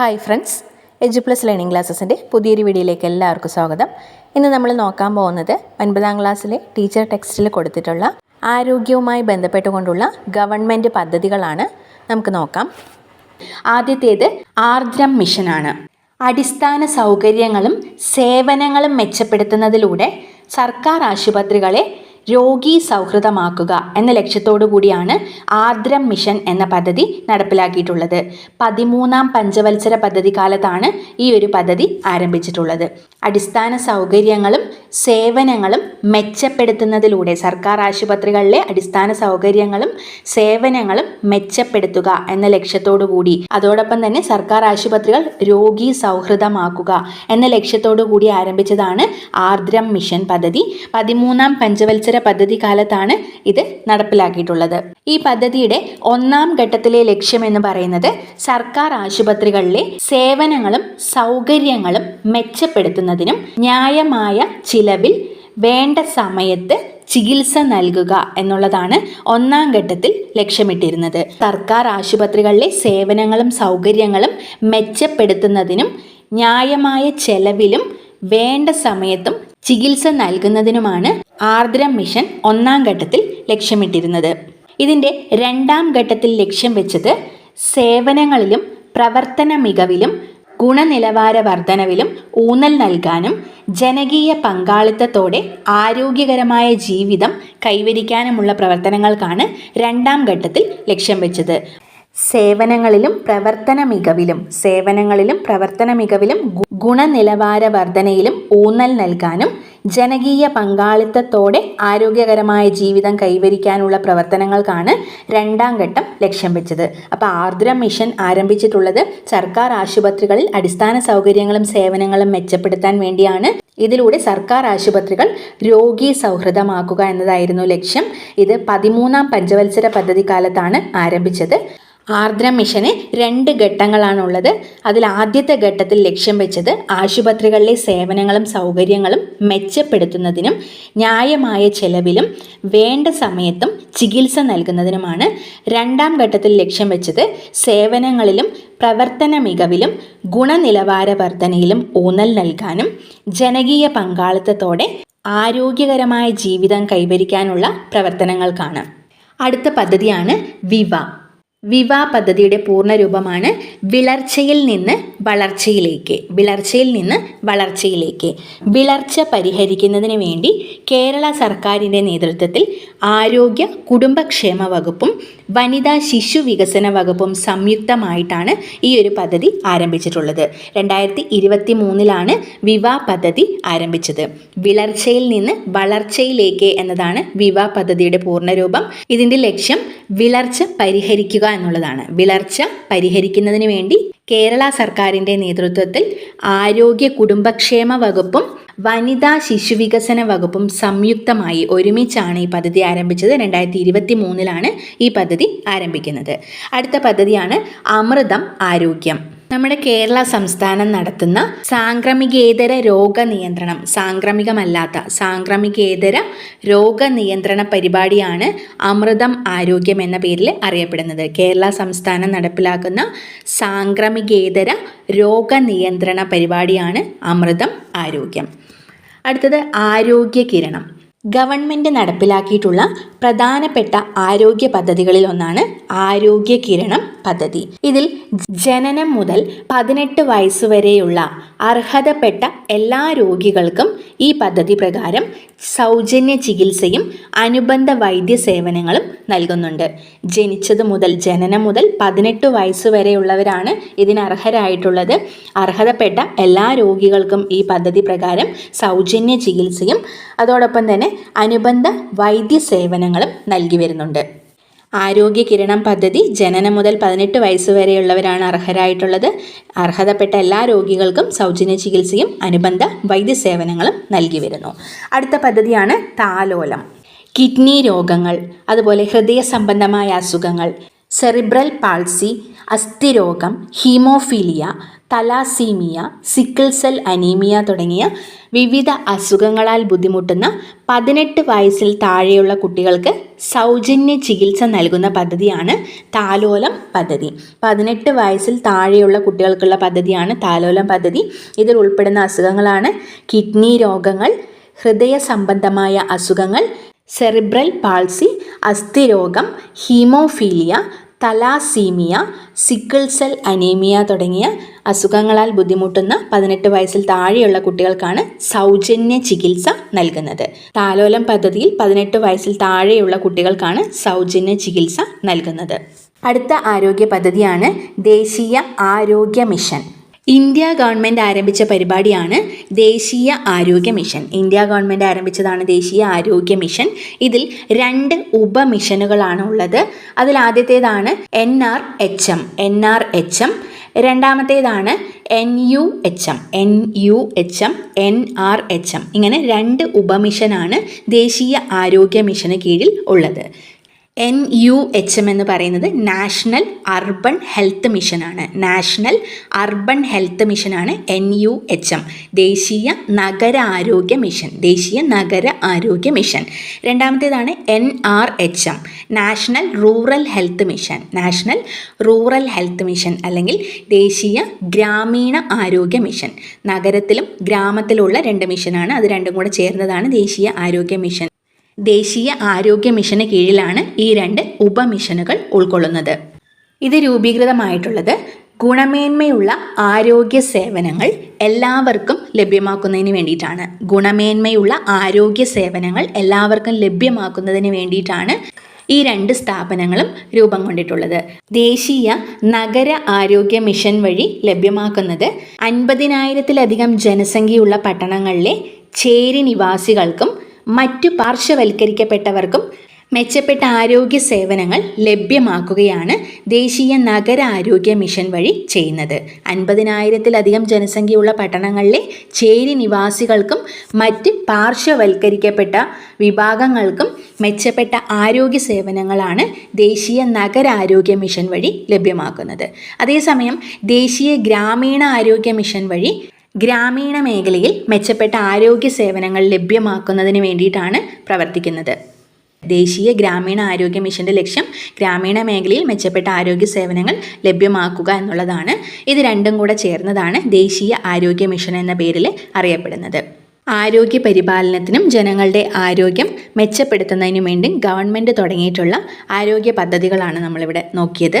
Hi friends edu plus learning ക്ലാസ്സസിന്റെ പുതിയൊരു വീഡിയോയിലേക്ക് എല്ലാവർക്കും സ്വാഗതം. ഇന്ന് നമ്മൾ നോക്കാൻ പോകുന്നത് ഒൻപതാം ക്ലാസ്സിലെ ടീച്ചർ ടെക്സ്റ്റിൽ കൊടുത്തിട്ടുള്ള ആരോഗ്യവുമായി ബന്ധപ്പെട്ടുകൊണ്ടുള്ള ഗവൺമെന്റ് പദ്ധതികളാണ് നമുക്ക് നോക്കാം. ആദ്യത്തേത് ആർദ്രം മിഷനാണ് അടിസ്ഥാന സൗകര്യങ്ങളും സേവനങ്ങളും മെച്ചപ്പെടുത്തുന്നതിലൂടെ സർക്കാർ ആശുപത്രികളെ രോഗി സൗഹൃദമാക്കുക എന്ന ലക്ഷ്യത്തോടു കൂടിയാണ് ആർദ്രം മിഷൻ എന്ന പദ്ധതി നടപ്പിലാക്കിയിട്ടുള്ളത്. പതിമൂന്നാം പഞ്ചവത്സര പദ്ധതി കാലത്താണ് ഈ ഒരു പദ്ധതി ആരംഭിച്ചിട്ടുള്ളത്. അടിസ്ഥാന സൗകര്യങ്ങളും സേവനങ്ങളും മെച്ചപ്പെടുത്തുന്നതിലൂടെ സർക്കാർ ആശുപത്രികളിലെ അടിസ്ഥാന സൗകര്യങ്ങളും സേവനങ്ങളും മെച്ചപ്പെടുത്തുക എന്ന ലക്ഷ്യത്തോടു കൂടി അതോടൊപ്പം തന്നെ സർക്കാർ ആശുപത്രികൾ രോഗി സൗഹൃദമാക്കുക എന്ന ലക്ഷ്യത്തോടു കൂടി ആരംഭിച്ചതാണ് ആർദ്രം മിഷൻ പദ്ധതി. പതിമൂന്നാം പഞ്ചവത്സര പദ്ധതി കാലത്താണ് ഇത് നടപ്പിലാക്കിയിട്ടുള്ളത്. ഈ പദ്ധതിയുടെ ഒന്നാം ഘട്ടത്തിലെ ലക്ഷ്യം എന്ന് പറയുന്നത് സർക്കാർ ആശുപത്രികളിലെ സേവനങ്ങളും സൗകര്യങ്ങളും മെച്ചപ്പെടുത്തുന്നതിനും ന്യായമായ ചിലവിൽ വേണ്ട സമയത്ത് ചികിത്സ നൽകുക എന്നുള്ളതാണ് ഒന്നാം ഘട്ടത്തിൽ ലക്ഷ്യമിട്ടിരുന്നത്. സർക്കാർ ആശുപത്രികളിലെ സേവനങ്ങളും സൗകര്യങ്ങളും മെച്ചപ്പെടുത്തുന്നതിനും ന്യായമായ ചെലവിലും വേണ്ട സമയത്തും ചികിത്സ നൽകുന്നതിനുമാണ് ആർദ്രം മിഷൻ ഒന്നാം ഘട്ടത്തിൽ ലക്ഷ്യമിട്ടിരുന്നത്. ഇതിന്റെ രണ്ടാം ഘട്ടത്തിൽ ലക്ഷ്യം വെച്ചത് സേവനങ്ങളിലും പ്രവർത്തന മികവിലും ഗുണനിലവാര വർധനവിലും ഊന്നൽ നൽകാനും ജനകീയ പങ്കാളിത്തത്തോടെ ആരോഗ്യകരമായ ജീവിതം കൈവരിക്കാനുമുള്ള പ്രവർത്തനങ്ങൾക്കാണ് രണ്ടാം ഘട്ടത്തിൽ ലക്ഷ്യം വെച്ചത്. സേവനങ്ങളിലും പ്രവർത്തന മികവിലും സേവനങ്ങളിലും പ്രവർത്തന മികവിലും ഗുണനിലവാര വർധനയിലും ഊന്നൽ നൽകാനും ജനകീയ പങ്കാളിത്തത്തോടെ ആരോഗ്യകരമായ ജീവിതം കൈവരിക്കാനുള്ള പ്രവർത്തനങ്ങൾക്കാണ് രണ്ടാം ഘട്ടം ലക്ഷ്യം വെച്ചത്. അപ്പോൾ ആർദ്ര മിഷൻ ആരംഭിച്ചിട്ടുള്ളത് സർക്കാർ ആശുപത്രികളിൽ അടിസ്ഥാന സൗകര്യങ്ങളും സേവനങ്ങളും മെച്ചപ്പെടുത്താൻ വേണ്ടിയാണ്. ഇതിലൂടെ സർക്കാർ ആശുപത്രികൾ രോഗി സൗഹൃദമാക്കുക എന്നതായിരുന്നു ലക്ഷ്യം. ഇത് പതിമൂന്നാം പഞ്ചവത്സര പദ്ധതി കാലത്താണ് ആരംഭിച്ചത്. ആർദ്രം മിഷന് രണ്ട് ഘട്ടങ്ങളാണുള്ളത്. അതിൽ ആദ്യത്തെ ഘട്ടത്തിൽ ലക്ഷ്യം വെച്ചത് ആശുപത്രികളിലെ സേവനങ്ങളും സൗകര്യങ്ങളും മെച്ചപ്പെടുത്തുന്നതിനും ന്യായമായ ചെലവിലും വേണ്ട സമയത്തും ചികിത്സ നൽകുന്നതിനുമാണ് രണ്ടാം ഘട്ടത്തിൽ ലക്ഷ്യം വെച്ചത്. സേവനങ്ങളിലും പ്രവർത്തന മികവിലും ഗുണനിലവാര വർധനയിലും ഊന്നൽ നൽകാനും ജനകീയ പങ്കാളിത്തത്തോടെ ആരോഗ്യകരമായ ജീവിതം കൈവരിക്കാനുള്ള പ്രവർത്തനങ്ങൾക്കാണ്. അടുത്ത പദ്ധതിയാണ് വിവ. വിവ പദ്ധതിയുടെ പൂർണരൂപമാണ് വിളർച്ചയിൽ നിന്ന് വളർച്ചയിലേക്ക്. വിളർച്ചയിൽ നിന്ന് വളർച്ചയിലേക്ക്. വിളർച്ച പരിഹരിക്കുന്നതിന് വേണ്ടി കേരള സർക്കാരിന്റെ നേതൃത്വത്തിൽ ആരോഗ്യ കുടുംബക്ഷേമ വകുപ്പും വനിതാ ശിശു വികസന വകുപ്പും സംയുക്തമായിട്ടാണ് ഈ ഒരു പദ്ധതി ആരംഭിച്ചിട്ടുള്ളത്. രണ്ടായിരത്തി ഇരുപത്തി മൂന്നിലാണ് വിവാ പദ്ധതി ആരംഭിച്ചത്. വിളർച്ചയിൽ നിന്ന് വളർച്ചയിലേക്ക് എന്നതാണ് വിവാ പദ്ധതിയുടെ പൂർണരൂപം. ഇതിന്റെ ലക്ഷ്യം വിളർച്ച പരിഹരിക്കുക എന്നുള്ളതാണ്. വിളർച്ച പരിഹരിക്കുന്നതിന് വേണ്ടി കേരള സർക്കാരിന്റെ നേതൃത്വത്തിൽ ആരോഗ്യ കുടുംബക്ഷേമ വകുപ്പും വനിതാ ശിശു വികസന വകുപ്പും സംയുക്തമായി ഒരുമിച്ചാണ് ഈ പദ്ധതി ആരംഭിച്ചത്. രണ്ടായിരത്തി ഇരുപത്തി മൂന്നിലാണ് ഈ പദ്ധതി ആരംഭിക്കുന്നത്. അടുത്ത പദ്ധതിയാണ് അമൃതം ആരോഗ്യം. നമ്മുടെ കേരള സംസ്ഥാനം നടത്തുന്ന സാംക്രമികേതര രോഗനിയന്ത്രണം സാംക്രമികമല്ലാത്ത സാംക്രമികേതര രോഗനിയന്ത്രണ പരിപാടിയാണ് അമൃതം ആരോഗ്യം എന്ന പേരിൽ അറിയപ്പെടുന്നത്. കേരള സംസ്ഥാനം നടപ്പിലാക്കുന്ന സാംക്രമികേതര രോഗനിയന്ത്രണ പരിപാടിയാണ് അമൃതം ആരോഗ്യം. അടുത്തത് ആരോഗ്യ കിരണം. ഗവൺമെന്റ് നടപ്പിലാക്കിയിട്ടുള്ള പ്രധാനപ്പെട്ട ആരോഗ്യ പദ്ധതികളിൽ ഒന്നാണ് ആരോഗ്യ കിരണം പദ്ധതി. ഇതിൽ ജനനം മുതൽ പതിനെട്ട് വയസ്സുവരെയുള്ള അർഹതപ്പെട്ട എല്ലാ രോഗികൾക്കും ഈ പദ്ധതി പ്രകാരം സൗജന്യ ചികിത്സയും അനുബന്ധ വൈദ്യ സേവനങ്ങളും നൽകുന്നുണ്ട്. ജനിച്ചത് മുതൽ ജനനം മുതൽ പതിനെട്ട് വയസ്സ് വരെയുള്ളവരാണ് ഇതിന് അർഹരായിട്ടുള്ളത്. അർഹതപ്പെട്ട എല്ലാ രോഗികൾക്കും ഈ പദ്ധതി പ്രകാരം സൗജന്യ ചികിത്സയും അതോടൊപ്പം തന്നെ അനുബന്ധ വൈദ്യ സേവനങ്ങളും നൽകി വരുന്നുണ്ട്. ആരോഗ്യ കിരണം പദ്ധതി ജനനം മുതൽ പതിനെട്ട് വയസ്സ് വരെയുള്ളവരാണ് അർഹരായിട്ടുള്ളത്. അർഹതപ്പെട്ട എല്ലാ രോഗികൾക്കും സൗജന്യ ചികിത്സയും അനുബന്ധ വൈദ്യസേവനങ്ങളും നൽകി വരുന്നു. അടുത്ത പദ്ധതിയാണ് താലോലം. കിഡ്നി രോഗങ്ങൾ അതുപോലെ ഹൃദയ സംബന്ധമായ അസുഖങ്ങൾ cerebral palsy അസ്ഥിരോഗം haemophilia thalassemia sickle cell anaemia തുടങ്ങിയ വിവിധ അസുഖങ്ങളാൽ ബുദ്ധിമുട്ടുന്ന പതിനെട്ട് വയസ്സിൽ താഴെയുള്ള കുട്ടികൾക്ക് സൗജന്യ ചികിത്സ നൽകുന്ന പദ്ധതിയാണ് താലോലം പദ്ധതി. പതിനെട്ട് വയസ്സിൽ താഴെയുള്ള കുട്ടികൾക്കുള്ള പദ്ധതിയാണ് താലോലം പദ്ധതി. ഇതിൽ ഉൾപ്പെടുന്ന അസുഖങ്ങളാണ് കിഡ്നി രോഗങ്ങൾ ഹൃദയ സംബന്ധമായ അസുഖങ്ങൾ cerebral palsy അസ്ഥിരോഗം haemophilia thalassemia sickle cell anaemia തുടങ്ങിയ അസുഖങ്ങളാൽ ബുദ്ധിമുട്ടുന്ന പതിനെട്ട് വയസ്സിൽ താഴെയുള്ള കുട്ടികൾക്കാണ് സൗജന്യ ചികിത്സ നൽകുന്നത്. താലോലം പദ്ധതിയിൽ പതിനെട്ട് വയസ്സിൽ താഴെയുള്ള കുട്ടികൾക്കാണ് സൗജന്യ ചികിത്സ നൽകുന്നത്. അടുത്ത ആരോഗ്യ പദ്ധതിയാണ് ദേശീയ ആരോഗ്യ മിഷൻ. ഇന്ത്യ ഗവൺമെന്റ് ആരംഭിച്ച പരിപാടിയാണ് ദേശീയ ആരോഗ്യ മിഷൻ. ഇന്ത്യ ഗവൺമെന്റ് ആരംഭിച്ചതാണ് ദേശീയ ആരോഗ്യ മിഷൻ. ഇതിൽ രണ്ട് ഉപമിഷനുകളാണ് ഉള്ളത്. അതിൽ ആദ്യത്തേതാണ് N R H M N R H M. രണ്ടാമത്തേതാണ് N U H M N U H M N R H M. ഇങ്ങനെ രണ്ട് ഉപമിഷനാണ് ദേശീയ ആരോഗ്യ മിഷന് കീഴിൽ ഉള്ളത്. എൻ യു എച്ച് എം എന്ന് പറയുന്നത് നാഷണൽ അർബൻ ഹെൽത്ത് മിഷനാണ് നാഷണൽ അർബൻ ഹെൽത്ത് മിഷനാണ് എൻ യു എച്ച് എം ദേശീയ നഗര ആരോഗ്യ മിഷൻ. ദേശീയ നഗര ആരോഗ്യ mission. രണ്ടാമത്തേതാണ് N R H M national rural health mission national rural health mission അല്ലെങ്കിൽ ദേശീയ ഗ്രാമീണ ആരോഗ്യ മിഷൻ. നഗരത്തിലും ഗ്രാമത്തിലുള്ള രണ്ട് മിഷനാണ് അത് രണ്ടും കൂടെ ചേർന്നതാണ് ദേശീയ ആരോഗ്യ മിഷൻ. ദേശീയ ആരോഗ്യ മിഷന് കീഴിലാണ് ഈ രണ്ട് ഉപമിഷനുകൾ ഉൾക്കൊള്ളുന്നത്. ഇത് രൂപീകൃതമായിട്ടുള്ളത് ഗുണമേന്മയുള്ള ആരോഗ്യ സേവനങ്ങൾ എല്ലാവർക്കും ലഭ്യമാക്കുന്നതിന് വേണ്ടിയിട്ടാണ്. ഗുണമേന്മയുള്ള ആരോഗ്യ സേവനങ്ങൾ എല്ലാവർക്കും ലഭ്യമാക്കുന്നതിന് വേണ്ടിയിട്ടാണ് ഈ രണ്ട് സ്ഥാപനങ്ങളും രൂപം കൊണ്ടിട്ടുള്ളത്. ദേശീയ നഗര ആരോഗ്യ മിഷൻ വഴി ലഭ്യമാക്കുന്നത് അൻപതിനായിരത്തിലധികം ജനസംഖ്യയുള്ള പട്ടണങ്ങളിലെ ചേരി നിവാസികൾക്കും മറ്റു പാർശ്വവൽക്കരിക്കപ്പെട്ടവർക്കും മെച്ചപ്പെട്ട ആരോഗ്യ സേവനങ്ങൾ ലഭ്യമാക്കുകയാണ് ദേശീയ നഗര ആരോഗ്യ മിഷൻ വഴി ചെയ്യുന്നത്. അൻപതിനായിരത്തിലധികം ജനസംഖ്യയുള്ള പട്ടണങ്ങളിലെ ചേരി നിവാസികൾക്കും മറ്റ് പാർശ്വവൽക്കരിക്കപ്പെട്ട വിഭാഗങ്ങൾക്കും മെച്ചപ്പെട്ട ആരോഗ്യ സേവനങ്ങളാണ് ദേശീയ നഗര ആരോഗ്യ മിഷൻ വഴി ലഭ്യമാക്കുന്നത്. അതേസമയം ദേശീയ ഗ്രാമീണ ആരോഗ്യ മിഷൻ വഴി ഗ്രാമീണ മേഖലയിൽ മെച്ചപ്പെട്ട ആരോഗ്യ സേവനങ്ങൾ ലഭ്യമാക്കുന്നതിന് വേണ്ടിയിട്ടാണ് പ്രവർത്തിക്കുന്നത്. ദേശീയ ഗ്രാമീണ ആരോഗ്യ മിഷന്റെ ലക്ഷ്യം ഗ്രാമീണ മേഖലയിൽ മെച്ചപ്പെട്ട ആരോഗ്യ സേവനങ്ങൾ ലഭ്യമാക്കുക എന്നുള്ളതാണ്. ഇത് രണ്ടും കൂടെ ചേർന്നതാണ് ദേശീയ ആരോഗ്യ മിഷൻ എന്ന പേരിൽ അറിയപ്പെടുന്നത്. ആരോഗ്യ പരിപാലനത്തിനും ജനങ്ങളുടെ ആരോഗ്യം മെച്ചപ്പെടുത്തുന്നതിനും വേണ്ടി ഗവൺമെന്റ് തുടങ്ങിയിട്ടുള്ള ആരോഗ്യ പദ്ധതികളാണ് നമ്മളിവിടെ നോക്കിയത്.